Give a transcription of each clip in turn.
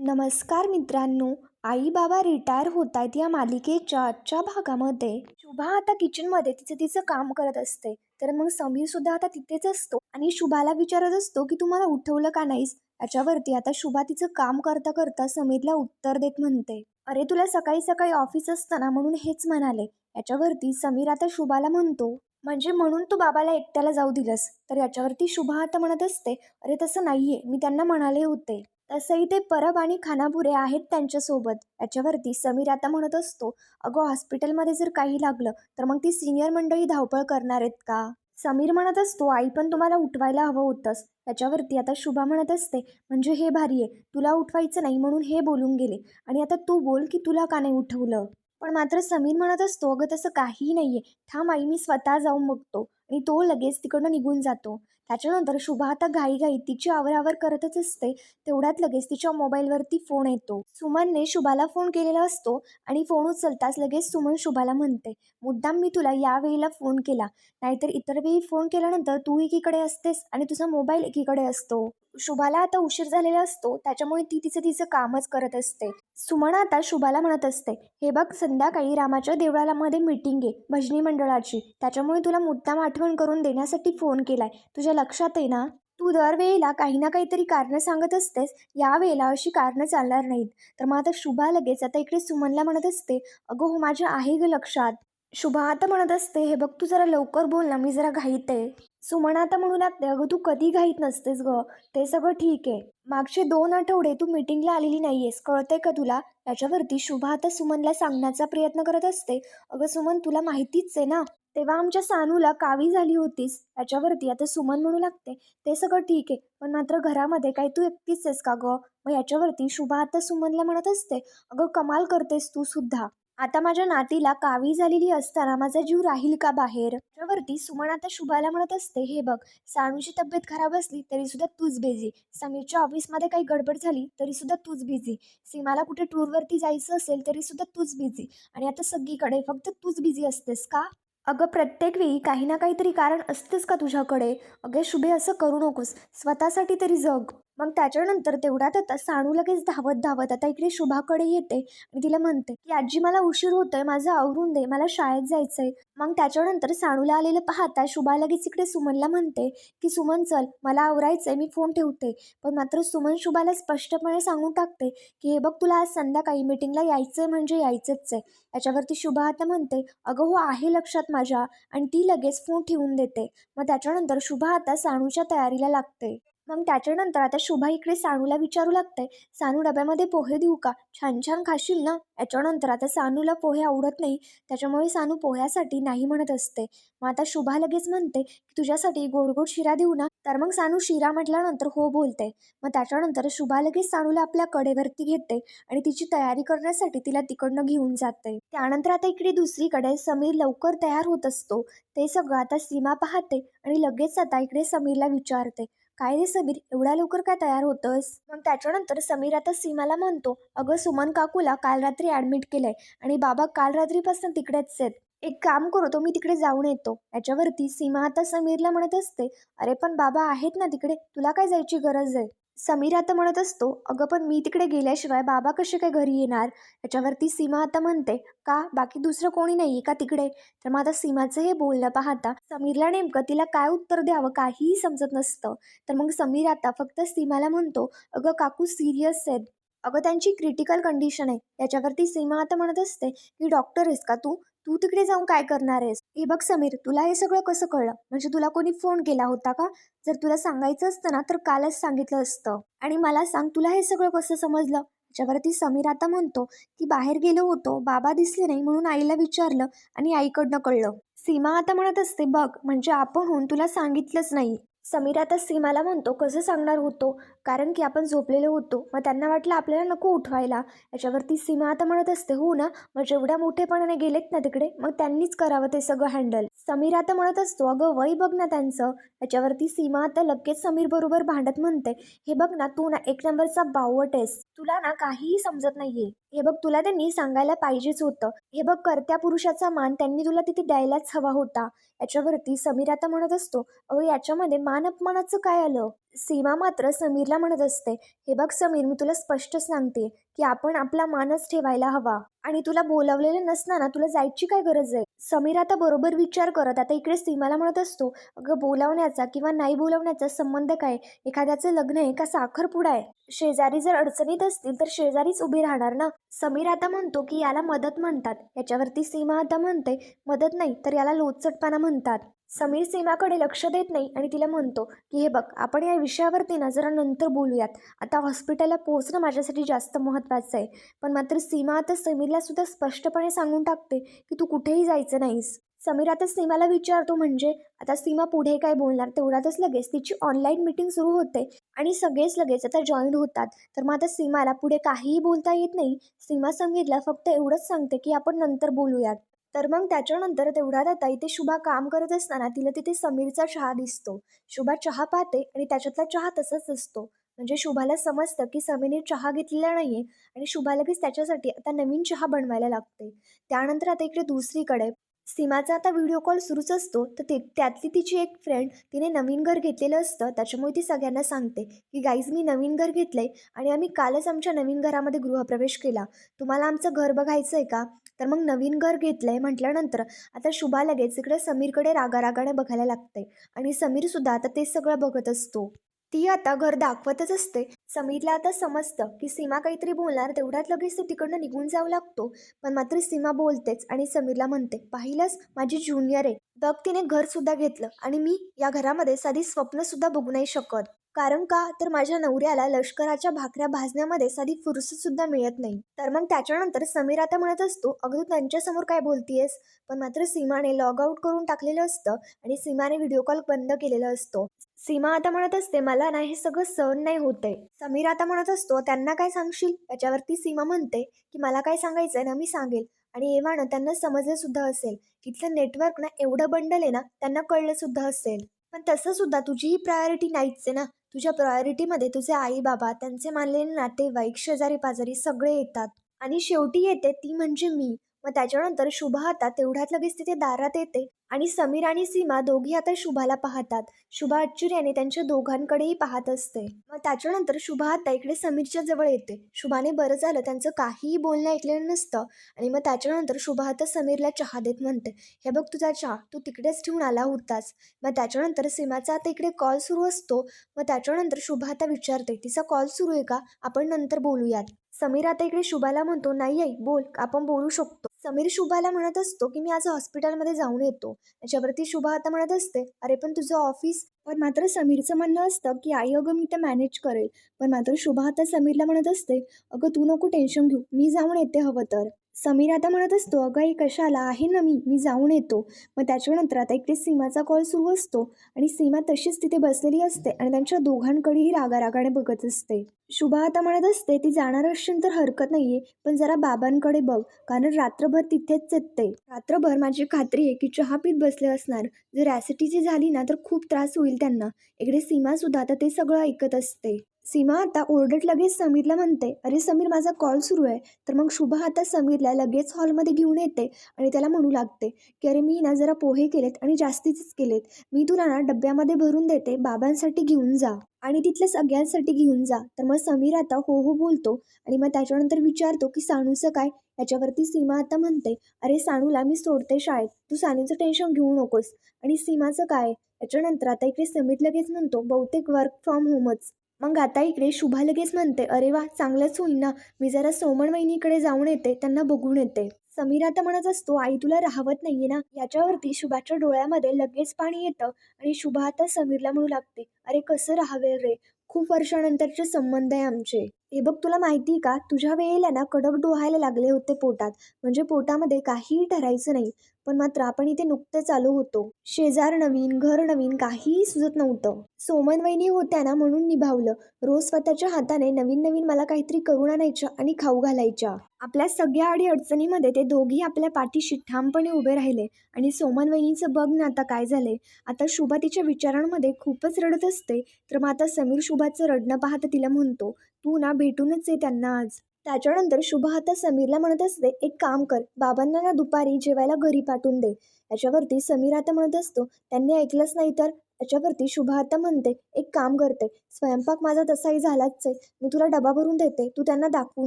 नमस्कार मित्रांनो आई बाबा रिटायर होत आहेत या मालिकेच्या आजच्या भागामध्ये. शुभा आता किचनमध्ये तिचं तिचं काम करत असते. तर मग समीर सुद्धा आता तिथेच असतो. आणि शुभाला विचारत असतो की तुम्हाला उठवलं का नाहीस? याच्यावरती आता शुभा तिचं काम करता करता समीरला उत्तर देत म्हणते. अरे तुला सकाळी सकाळी ऑफिस असतं ना म्हणून हेच म्हणाले. याच्यावरती समीर आता शुभाला म्हणतो म्हणजे म्हणून तू बाबाला एकट्याला जाऊ दिलंस? तर याच्यावरती शुभा आता म्हणत असते अरे तसं नाहीये. मी त्यांना म्हणाले होते. तसंही ते परब आणि खानापुरे आहेत त्यांच्यासोबत. याच्यावरती समीर आता म्हणत असतो अगं हॉस्पिटलमध्ये जर काही लागलं तर मग ती सिनियर मंडळी धावपळ करणार आहेत का? समीर म्हणत असतो आई पण तुम्हाला उठवायला हवं होतंस. त्याच्यावरती आता शुभा म्हणत असते म्हणजे हे भारी आहे तुला उठवायचं नाही म्हणून हे बोलून गेले. आणि आता तू बोल की तुला का नाही उठवलं? पण मात्र समीर म्हणत असतो अगं तसं काहीही नाही आहे थांब आई मी स्वतः जाऊन बघतो. आणि तो लगेच तिकडनं निघून जातो. त्याच्यानंतर शुभा आता घाईघाई तिची आवरावर करतच असते. तेवढ्यात लगेच तिच्या मोबाईलवरती फोन येतो. सुमनने शुभाला फोन केलेला असतो आणि फोन उचलताच लगेच सुमन शुभाला म्हणते मुद्दाम मी तुला या वेळेला फोन केला. नाहीतर इतर वेळी फोन केल्यानंतर तू एकीकडे असतेस आणि तुझा मोबाईल एकीकडे असतो. शुभाला आता उशीर झालेला असतो. त्याच्यामुळे ती तिचं तिचं कामच करत असते. सुमन आता शुभाला म्हणत असते हे बघ संध्याकाळी रामाच्या देवळाला मध्ये मीटिंग आहे भजनी मंडळाची. त्याच्यामुळे तुला मुद्दाम आठवण करून देण्यासाठी फोन केलाय. तुझ्या लक्षात आहे ना? तू दरवेळेला काही ना काहीतरी कारणं सांगत असतेस. या वेळेला अशी कारणं चालणार नाहीत. तर मग आता शुभा लगेच आता इकडे सुमनला म्हणत असते अगं हो माझ्या आहे ग लक्षात. शुभा आता म्हणत असते हे बघ तू जरा लवकर बोल ना मी जरा घाईत आहे. सुमन आता म्हणू लागते अगं तू कधी घाईत नसतेस ग? ते सगळं ठीक आहे. मागचे दोन आठवडे तू मीटिंगला आलेली नाहीयेस कळतंय का तुला? त्याच्यावरती शुभा आता सुमनला सांगण्याचा प्रयत्न करत असते. अगं सुमन तुला माहितीच आहे ना तेव्हा आमच्या सानूला कावी झाली होतीस. याच्यावरती आता सुमन म्हणू लागते. ते सगळं ठीक आहे. पण मात्र घरामध्ये काही तू एकटीच आहेस का गं? मग याच्यावरती शुभा आता सुमनला म्हणत असते. अगं कमाल करतेस तू सुद्धा. आता माझ्या नातीला कावी झालेली असताना माझा जीव राहील का बाहेर? त्यावरती सुमन आता शुभाला म्हणत असते हे बघ सानूची तब्येत खराब असली तरी सुद्धा तूच बिझी समीरच्या ऑफिसमध्ये काही गडबड झाली तरी सुद्धा तूच बिझी सीमाला कुठे टूरवरती जायचं असेल तरी सुद्धा तूच बिझी आणि आता सगळीकडे फक्त तूच बिझी असतेस का? अगं प्रत्येक वेळी काही ना काहीतरी कारण असतेच का तुझ्याकडे? अगे शुभे असं करू नकोस. स्वतःसाठी तरी जग. मग त्याच्यानंतर तेवढ्यात आता साणू लगेच धावत धावत आता इकडे शुभाकडे येते आणि तिला म्हणते की आजी मला उशीर होतोय माझं आवरून दे मला शाळेत जायचंय. मग त्याच्यानंतर साणूला आलेलं पाहता शुभा लगेच इकडे सुमनला म्हणते की सुमन चल मला आवरायचंय मी फोन ठेवते. पण मात्र सुमन शुभाला स्पष्टपणे सांगून टाकते की हे बघ तुला आज संध्याकाळी मीटिंगला यायचंय म्हणजे यायचंच आहे. याच्यावरती शुभा आता म्हणते अगं हो आहे लक्षात माझ्या. आणि ती लगेच फोन ठेवून देते. मग त्याच्यानंतर शुभा आता साणूच्या तयारीला लागते. मग त्याच्यानंतर आता शुभा इकडे सानूला विचारू लागते सानू डब्यामध्ये पोहे देऊ का? छान छान खाशील ना? याच्यानंतर आता सानूला पोहे आवडत नाही त्याच्यामुळे सानू पोह्यासाठी नाही म्हणत असते. मग आता शुभा लगेच म्हणते की तुझ्यासाठी गोड गोड शिरा देऊ ना? तर मग सानू शिरा म्हटल्यानंतर हो बोलते. मग त्याच्यानंतर शुभा लगेच सानूला आपल्या कडेवरती घेते आणि तिची तयारी करण्यासाठी तिला तिकडनं घेऊन जाते. त्यानंतर आता इकडे दुसरीकडे समीर लवकर तयार होत असतो. ते सगळं आता सीमा पाहते आणि लगेच आता इकडे समीरला विचारते काय रे समीर? एवढ्या लवकर काय तयार होतंस? मग त्याच्यानंतर समीर आता सीमाला म्हणतो अगं सुमन काकूला काल रात्री ॲडमिट केलंय आणि बाबा काल रात्रीपासून तिकडेच आहेत. एक काम करतो मी तिकडे जाऊन येतो. याच्यावरती सीमा आता समीरला म्हणत असते अरे पण बाबा आहेत ना तिकडे तुला काय जायची गरज आहे? समीर आता म्हणत असतो अगं पण मी तिकडे गेल्याशिवाय बाबा कसे काय घरी येणार? याच्यावरती सीमा आता म्हणते का? बाकी दुसरं कोणी नाही आहे का तिकडे? तर मग आता सीमाचं हे बोलणं पाहता समीरला नेमकं तिला काय उत्तर द्यावं काहीही समजत नसतं. तर मग समीर आता फक्त सीमाला म्हणतो अगं काकू सिरियस आहेत. अगं त्यांची क्रिटिकल कंडिशन आहे. याच्यावरती सीमा आता म्हणत असते की डॉक्टर आहेस का तू? तू तिकडे जाऊन काय करणार आहेस? हे बघ समीर तुला हे सगळं कसं कळलं? म्हणजे तुला कोणी फोन केला होता का? जर तुला सांगायचं असतं ना तर कालच सांगितलं असतं. आणि मला सांग तुला हे सगळं कसं समजलं? त्याच्यावरती समीर आता म्हणतो की बाहेर गेलो होतो बाबा दिसले नाही म्हणून आईला विचारलं आणि आईकडनं कळलं. सीमा आता म्हणत असते बघ म्हणजे आपण होऊन तुला सांगितलंच नाही. समीर आता सीमाला म्हणतो कसं सांगणार होतो? कारण की आपण झोपलेलो होतो. मग त्यांना वाटलं आपल्याला नको उठवायला. याच्यावरती सीमा आता म्हणत असते हो ना मग जेवढ्या मोठेपणाने गेलेत ना तिकडे मग त्यांनीच करावं ते सगळं हँडल समीर आता म्हणत असतो अगं वय बघ ना त्यांचं. याच्यावरती सीमा आता लगेच समीर बरोबर भांडत म्हणते हे बघ ना तू ना एक नंबरचा बावट आहेस. तुला ना काहीही समजत नाहीये. हे बघ तुला त्यांनी सांगायला पाहिजेच होतं. हे बघ करत्या पुरुषाचा मान त्यांनी तुला तिथे द्यायलाच हवा होता. याच्यावरती समीर आता म्हणत असतो अहो याच्यामध्ये मान अपमानाचं काय आलं? सीमा मात्र समीरला म्हणत असते हे बघ समीर मी तुला स्पष्ट सांगते की आपण आपला मानच ठेवायला हवा आणि तुला बोलावलेलं नसताना तुला जायची काय गरज आहे? समीर आता बरोबर विचार करत आता इकडे सीमाला म्हणत असतो अगं बोलावण्याचा किंवा नाही बोलावण्याचा संबंध काय? एखाद्याचं लग्न आहे का? साखरपुडा आहे? शेजारी जर अडचणीत असतील तर शेजारीच उभी राहणार ना? समीर आता म्हणतो की याला मदत म्हणतात. याच्यावरती सीमा आता म्हणते मदत नाही तर याला लोचटपणा म्हणतात. समीर सीमाकडे लक्ष देत नाही आणि तिला म्हणतो की हे बघ आपण या विषयावरती ना जरा नंतर बोलूयात. आता हॉस्पिटलला पोहोचणं माझ्यासाठी जास्त महत्त्वाचं आहे. पण मात्र सीमा आता समीरला सुद्धा स्पष्टपणे सांगून टाकते की तू कुठेही जायचं नाहीस. समीर आता सीमाला विचारतो म्हणजे आता सीमा पुढे काय बोलणार? तेवढ्यातच लगेच तिची ऑनलाईन मीटिंग सुरू होते आणि सगळेच लगेच आता जॉईन होतात. तर मग आता सीमाला पुढे काहीही बोलता येत नाही. सीमा समीरला फक्त एवढंच सांगते की आपण नंतर बोलूयात. तर मग त्याच्यानंतर तेवढ्यात आता इथे शुभा काम करत असताना तिला तिथे समीरचा चहा दिसतो. शुभा चहा पाहते आणि त्याच्यातला चहा तसाच असतो. म्हणजे शुभाला समजतं की समीरने चहा घेतलेला नाही आहे आणि शुभा लगेच त्याच्यासाठी आता नवीन चहा बनवायला लागते. त्यानंतर आता इकडे दुसरीकडे सीमाचा आता व्हिडिओ कॉल सुरूच असतो तर ते त्यातली तिची एक फ्रेंड तिने नवीन घर घेतलेलं असतं. त्याच्यामुळे ती सगळ्यांना सांगते की गाईज मी नवीन घर घेतलं आहे आणि आम्ही कालच आमच्या नवीन घरामध्ये गृहप्रवेश केला. तुम्हाला आमचं घर बघायचं आहे का? तर मग नवीन घर घेतलं आहे म्हटल्यानंतर आता शुभा लगेच इकडे समीरकडे रागारागाने बघायला लागते. आणि समीरसुद्धा आता ते सगळं बघत असतो. ती आता घर दाखवतच असते. समीरला आता समजतं की सीमा काहीतरी बोलणार तेवढ्यात लगेच तो तिकडनं निघून जावं लागतो. पण मात्र सीमा बोलतेच आणि समीरला म्हणते पाहिलंच माझी ज्युनियर आहे. बघ तिने घरसुद्धा घेतलं आणि मी या घरामध्ये साधी स्वप्नसुद्धा बघू नाही शकत. कारण का? तर माझ्या नवऱ्याला लष्कराच्या भाकऱ्या भाजण्यामध्ये साधी फुरसत सुद्धा मिळत नाही. तर मग त्याच्यानंतर समीर आता म्हणत असतो अगदी तू त्यांच्यासमोर काय बोलतीयस? पण मात्र सीमाने लॉग आउट करून टाकलेलं असतं आणि सीमाने व्हिडिओ कॉल बंद केलेला असतो. सीमा आता म्हणत असते मला ना हे सगळं सहन नाही होतंय समीर आता म्हणत असतो त्यांना काय सांगशील? त्याच्यावरती सीमा म्हणते की मला काय सांगायचंय ना मी सांगेल. आणि एव्हानं त्यांना समजलं सुद्धा असेल. इथलं नेटवर्क ना एवढं बंडल आहे ना त्यांना कळलं सुद्धा असेल. पण तसं सुद्धा तुझी ही प्रायोरिटी नाहीच आहे ना. तुझ्या प्रायोरिटीमध्ये तुझे आई बाबा त्यांचे मानलेले नातेवाईक शेजारी पाजारी सगळे येतात. आणि शेवटी येते ती म्हणजे मी. मग त्याच्यानंतर शुभा आता तेवढ्यात लगेच तिथे दारात येते. आणि समीर आणि सीमा दोघी आता शुभाला पाहतात. शुभा आश्चर्याने त्यांच्या दोघांकडेही पाहत असते. मग त्याच्यानंतर शुभा आता इकडे समीरच्या जवळ येते. शुभाने बरं झालं त्यांचं काहीही बोलणं ऐकलेलं नसतं. आणि मग त्याच्यानंतर शुभा आता समीरला चहा देत म्हणते. हे बघ तुझा चहा तू तिकडेच ठेवून आला होतास. मग त्याच्यानंतर सीमाचा आता इकडे कॉल सुरू असतो. मग त्याच्यानंतर शुभा आता विचारते तिचा कॉल सुरू आहे का? आपण नंतर बोलूयात. समीर आता इकडे शुभाला म्हणतो नाही आई बोल आपण बोलू शकतो. समीर शुभाला म्हणत असतो की मी आज हॉस्पिटलमध्ये जाऊन येतो. त्याच्यावरती शुभा आता म्हणत असते अरे पण तुझं ऑफिस पण मात्र समीरचं म्हणणं असतं की आई अगं मी ते मॅनेज करेल. पण मात्र शुभा आता समीरला म्हणत असते अगं तू नको टेन्शन घेऊ मी जाऊन येते हवं तर. समीर आता म्हणत असतो अगं एक कशाला? आहे ना मी मी जाऊन येतो. मग त्याच्यानंतर आता इकडे सीमाचा कॉल सुरू असतो आणि सीमा तशीच तिथे बसलेली असते आणि त्यांच्या दोघांकडेही रागारागाने बघत असते. शुभा आता म्हणत असते ती जाणार असेल तर हरकत नाहीये पण जरा बाबांकडे बघ कारण रात्रभर तिथेच येते रात्रभर? माझी खात्री आहे की चहा पीत बसले असणार. जर ॲसिडिटी झाली ना तर खूप त्रास होईल त्यांना. इकडे सीमा सुद्धा आता ते सगळं ऐकत असते. सीमा आता ओरडत लगेच समीरला म्हणते अरे समीर माझा कॉल सुरू आहे. तर मग शुभा आता समीरला लगेच हॉलमध्ये घेऊन येते आणि त्याला म्हणू लागते की अरे मी ना जरा पोहे केलेत आणि जास्तीचेच केलेत. मी तुला ना डब्यामध्ये भरून देते बाबांसाठी घेऊन जा आणि तिथल्या सगळ्यांसाठी घेऊन जा. तर मग समीर आता हो हो बोलतो आणि मग त्याच्यानंतर विचारतो की सानूचं काय? याच्यावरती सीमा आता म्हणते अरे सानूला मी सोडते शाळेत. तू सानूचं टेन्शन घेऊ नकोस. आणि सीमाचं काय? याच्यानंतर आता इकडे समीर लगेच म्हणतो बहुतेक वर्क फ्रॉम होमच मग आता इकडे शुभा लगेच म्हणते अरे वा चांगलंच होईल ना? मी जरा सोमण वहिनीकडे जाऊन येते त्यांना बघून येते. समीर आता म्हणत असतो आई तुला राहवत नाहीये ना? याच्यावरती शुभाच्या डोळ्यामध्ये लगेच पाणी येतं आणि शुभा आता समीरला म्हणू लागते अरे कसं राहावे रे? खूप वर्षानंतरचे संबंध आहे आमचे. हे बघ तुला माहिती का? तुझ्या वेळेला ना कडक डोहायला लागले होते पोटात. म्हणजे पोटामध्ये काहीही ठरायचं नाही. पण मात्र आपण इथे नुकतंच आलो होतो. शेजार नवीन घर नवीन काहीही सुचत नव्हतं. सोमन वहिनी होत्या ना म्हणून निभावलं. रोज स्वतःच्या हाताने नवीन नवीन मला काहीतरी करून आणायच्या आणि खाऊ घालायच्या. आपल्या सगळ्या अडी अडचणीमध्ये ते दोघी आपल्या पाठीशी ठामपणे उभे राहिले. आणि सोमन वहिनीचं बघ ना आता काय झालंय. आता शुभा तिच्या विचारांमध्ये खूपच रडत असते. तर मग आता समीर शुभाचं रडणं पाहता तिला म्हणतो तू ना भेटूनच ये त्यांना आज. त्याच्यानंतर शुभ आता समीरला म्हणत असते एक काम कर बाबांना ना दुपारी जेवायला घरी पाठवून दे. याच्यावरती समीर आता म्हणत असतो त्यांनी ऐकलंच नाही तर? याच्यावरती शुभ आता म्हणते एक काम करते स्वयंपाक माझा तसाही झालाच आहे मी तुला डबा भरून देते तू त्यांना दाखवू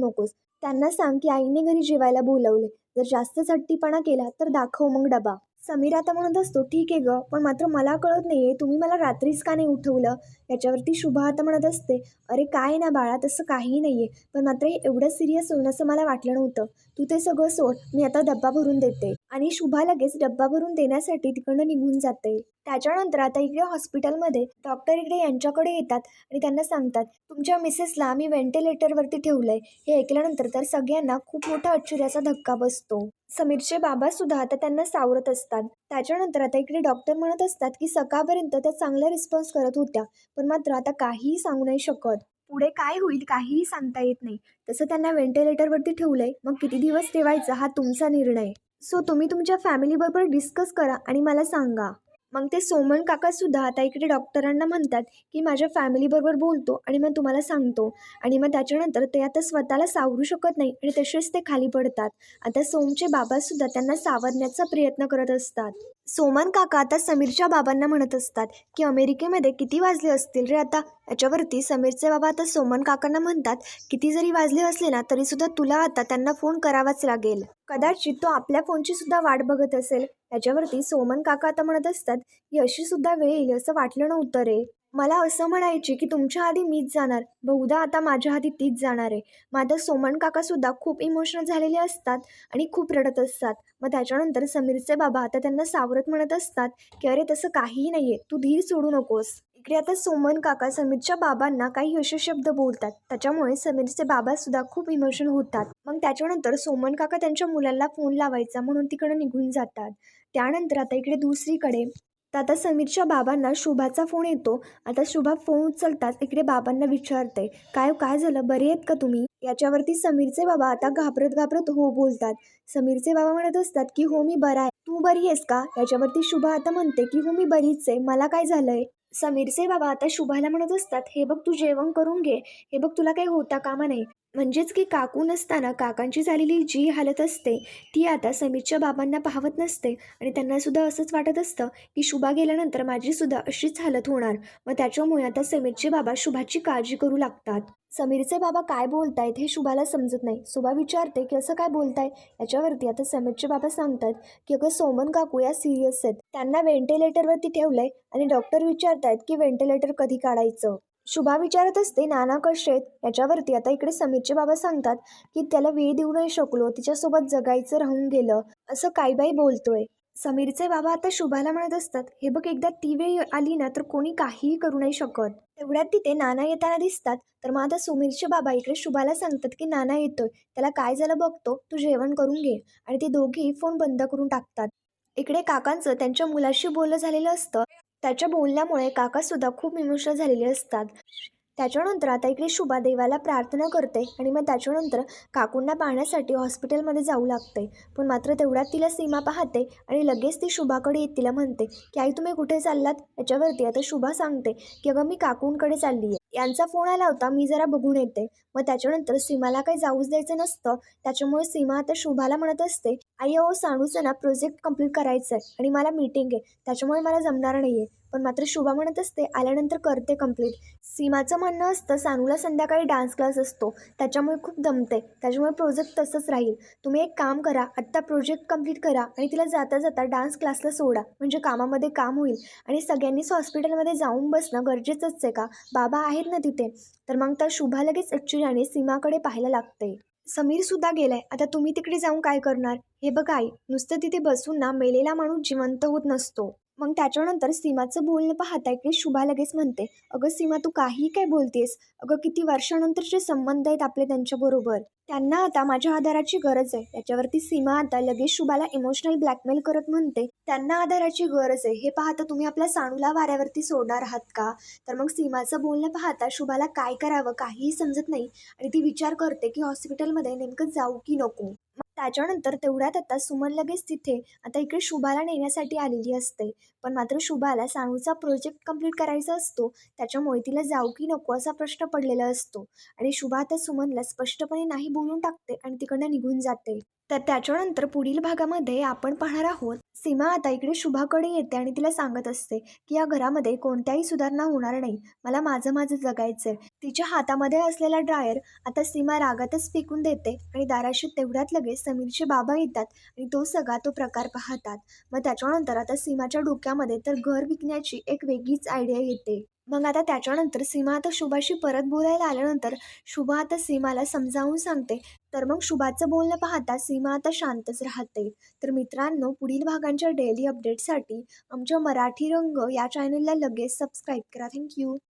नकोस. त्यांना सांग की आईने घरी जेवायला बोलवले जर जास्त झट्टीपणा केला तर दाखव मग डबा. समीर आता म्हणत असतो ठीक आहे गं पण मात्र मला कळत नाही आहे तुम्ही मला रात्रीच का नाही उठवलं? याच्यावरती शुभ आता म्हणत असते अरे काय ना बाळा तसं काही आहे पण मात्र हे एवढं सिरियस होईल असं मला वाटलं नव्हतं. तू ते सगळं सोड मी आता डब्बा भरून देते. आणि शुभा लगेच डब्बा भरून देण्यासाठी तिकडनं निघून जाते. त्याच्यानंतर आता इकडे हॉस्पिटलमध्ये डॉक्टर इकडे यांच्याकडे येतात आणि त्यांना सांगतात तुमच्या मिसेसला आम्ही व्हेंटिलेटरवरती ठेवलंय. हे ऐकल्यानंतर तर सगळ्यांना खूप मोठा आश्चर्याचा धक्का बसतो. समीरचे बाबा सुद्धा आता त्यांना सावरत असतात. त्याच्यानंतर आता इकडे डॉक्टर म्हणत असतात की सकाळपर्यंत त्या चांगला रिस्पॉन्स करत होत्या पण मात्र आता काहीही सांगू नाही शकत. पुढे काय होईल काहीही सांगता येत नाही. तसं त्यांना व्हेंटिलेटरवरती ठेवलंय. मग किती दिवस ठेवायचा हा तुमचा निर्णय? सो तुम्ही तुमच्या फॅमिलीबरोबर डिस्कस करा आणि मला सांगा. मग ते सोमन काकासुद्धा आता इकडे डॉक्टरांना म्हणतात की माझ्या फॅमिलीबरोबर बोलतो आणि मग तुम्हाला सांगतो. आणि मग त्याच्यानंतर ते आता स्वतःला सावरू शकत नाही आणि तसेच ते खाली पडतात. आता सोमचे बाबासुद्धा त्यांना सावरण्याचा प्रयत्न करत असतात. सोमन काका आता समीरच्या बाबांना म्हणत असतात की अमेरिकेमध्ये किती वाजले असतील रे आता? याच्यावरती समीरचे बाबा आता सोमन काकांना म्हणतात किती जरी वाजले असले ना तरीसुद्धा तुला आता त्यांना फोन करावाच लागेल. कदाचित तो आपल्या फोनची सुद्धा वाट बघत असेल. याच्यावरती सोमन काका आता म्हणत असतात की अशी सुद्धा वेळ येईल असं वाटलं नव्हतं रे. मला असं म्हणायची की तुमच्या आधी मीच जाणार. बहुधा आता माझ्या आधी तीच जाणार आहे. मग आता सोमन काकासुद्धा खूप इमोशनल झालेले असतात आणि खूप रडत असतात. मग त्याच्यानंतर समीरचे बाबा आता त्यांना सावरत म्हणत असतात की अरे तसं काहीही नाही आहे तू धीर सोडू नकोस. इकडे आता सोमन काका समीरच्या बाबांना काही असे शब्द बोलतात. त्याच्यामुळे समीरचे बाबासुद्धा खूप इमोशनल होतात. मग त्याच्यानंतर सोमन काका त्यांच्या मुलाला फोन लावायचा म्हणून तिकडे निघून जातात. त्यानंतर आता इकडे दुसरीकडे. तर आता समीरच्या बाबांना शुभाचा फोन येतो. आता शुभा फोन उचलताच इकडे बाबांना विचारते काय हो, काय झालं? बरे आहेत का तुम्ही? याच्यावरती समीरचे बाबा आता घाबरत घाबरत हो बोलतात. समीरचे बाबा म्हणत असतात की हो मी बरा आहे. तू बरी आहेस का? याच्यावरती शुभा आता म्हणते की हो मी बरीच आहे. मला काय झालंय? समीरचे बाबा आता शुभाला म्हणत असतात. हे बघ तू जेवण करून घे. हे बघ तुला काही होता कामा नाही म्हणजेच की काकू नसताना काकांची झालेली जी हालत असते ती आता समीरच्या बाबांना पाहवत नसते. आणि त्यांनासुद्धा असंच वाटत असतं की शुभा गेल्यानंतर माझीसुद्धा अशीच हालत होणार. मग त्याच्यामुळे आता समीरचे बाबा शुभाची काळजी करू लागतात. समीरचे बाबा काय बोलतायत हे शुभाला समजत नाही. शुभा विचारते की असं काय बोलताय? याच्यावरती आता समीरचे बाबा सांगतात की अगं सोमन काकू या सिरियस आहेत. त्यांना व्हेंटिलेटरवरती ठेवलंय आणि डॉक्टर विचारतायत की व्हेंटिलेटर कधी काढायचं? शुभा विचारत असते नाना कसे आहेत? याच्यावरती आता इकडे समीरचे बाबा सांगतात की त्याला वेळ देऊ नाही शकलो तिच्यासोबत जगायचं राहून गेलं असं काही बाई बोलतोय. समीरचे बाबा आता शुभाला म्हणत असतात हे बघ एकदा ती वेळ आली ना तर कोणी काहीही करू नाही शकत. तेवढ्यात तिथे नाना येताना दिसतात तर मग आता सुमीरचे बाबा इकडे शुभाला सांगतात की नाना येतोय त्याला काय झालं बघतो तू जेवण करून घे. आणि ते दोघेही फोन बंद करून टाकतात. इकडे काकांचं त्यांच्या मुलाशी बोलणं झालेलं असतं त्याच्या बोलण्यामुळे काकासुद्धा खूप इमोशनल झालेले असतात. त्याच्यानंतर आता इकडे शुभा देवाला प्रार्थना करते आणि मग त्याच्यानंतर काकूंना पाहण्यासाठी हॉस्पिटलमध्ये जाऊ लागते. पण मात्र तेवढ्यात तिला सीमा पाहते आणि लगेच ती शुभाकडे येत तिला म्हणते की आई तुम्ही कुठे चाललात? याच्यावरती आता शुभा सांगते की अगं मी काकूंकडे चालली आहे यांचा फोन आला होता मी जरा बघून येते. मग त्याच्यानंतर सीमाला काही जाऊच द्यायचं नसतं. त्याच्यामुळे सीमा आता शुभाला म्हणत असते आई अहो साणूचं ना प्रोजेक्ट कंप्लीट करायचं आहे आणि मला मीटिंग आहे. त्याच्यामुळे मला जमणार नाही आहे पण मात्र शुभा म्हणत असते आल्यानंतर करते कंप्लीट सीमाचं म्हणणं असतं सानूला संध्याकाळी डान्स क्लास असतो. त्याच्यामुळे खूप दमते. त्याच्यामुळे प्रोजेक्ट तसंच राहील. तुम्ही एक काम करा आत्ता प्रोजेक्ट कंप्लीट करा आणि तिला जाता जाता डान्स क्लासला सोडा. म्हणजे कामामध्ये काम होईल. आणि सगळ्यांनीच हॉस्पिटलमध्ये जाऊन बसणं गरजेचंच आहे का? बाबा आहेत ना तिथे. तर मग तर शुभा लगेच ॲक्च्युली सीमाकडे पाहायला लागते. समीर सुद्धा गेलाय. आता तुम्ही तिकडे जाऊन काय करणार? हे बघाय आई नुसतं तिथे बसून ना मेलेला माणूस जिवंत होत नसतो. मग त्याच्यानंतर सीमाचं बोलणं पाहता इकडे शुभा लगेच म्हणते अगं सीमा तू काही काय बोलतेस? अगं किती वर्षानंतरचे संबंध आहेत आपले त्यांच्याबरोबर त्यांना आता माझ्या आधाराची गरज आहे. त्याच्यावरती सीमा आता लगेच शुभाला इमोशनल ब्लॅकमेल करत म्हणते त्यांना आधाराची गरज आहे. हे पाहता तुम्ही आपल्या साणूला वाऱ्यावरती सोडणार आहात का? तर मग सीमाचं बोलणं पाहता शुभाला काय करावं काहीही समजत नाही आणि ती विचार करते की हॉस्पिटलमध्ये नेमकं जाऊ की नको. त्याच्यानंतर तेवढ्यात आता सुमन लगेच तिथे आता इकडे शुभाला नेण्यासाठी आलेली असते. पण मात्र शुभाला सानूचा प्रोजेक्ट कंप्लीट करायचा असतो त्याच्यामुळे तिला जाऊ की नको असा प्रश्न पडलेला असतो. आणि शुभा आता सुमनला स्पष्टपणे नाही बोलून टाकते आणि तिकडनं निघून जाते. तर त्याच्यानंतर पुढील भागामध्ये आपण पाहणार आहोत सीमा आता इकडे शुभाकडे येते आणि तिला सांगत असते की या घरामध्ये कोणत्याही सुधारणा होणार नाही. मला माझं माझं जगायचंय. तिच्या हातामध्ये असलेला ड्रायर आता सीमा रागातच फेकून देते आणि दाराशी तेवढ्यात लगेच समीरचे बाबा येतात आणि तो सगळा तो प्रकार पाहतात. मग त्याच्यानंतर आता सीमाच्या डोक्यामध्ये तर घर विकण्याची एक वेगळीच आयडिया येते. मग आता त्याच्यानंतर सीमा आता शुभाशी परत बोलायला आल्यानंतर शुभा आता सीमाला समजावून सांगते. तर मग शुभाचं बोलणं पाहता सीमा आता शांतच राहते. तर मित्रांनो पुढील भागांच्या डेली अपडेटसाठी आमच्या मराठी रंग या चॅनलला लगेच सबस्क्राईब करा. थँक्यू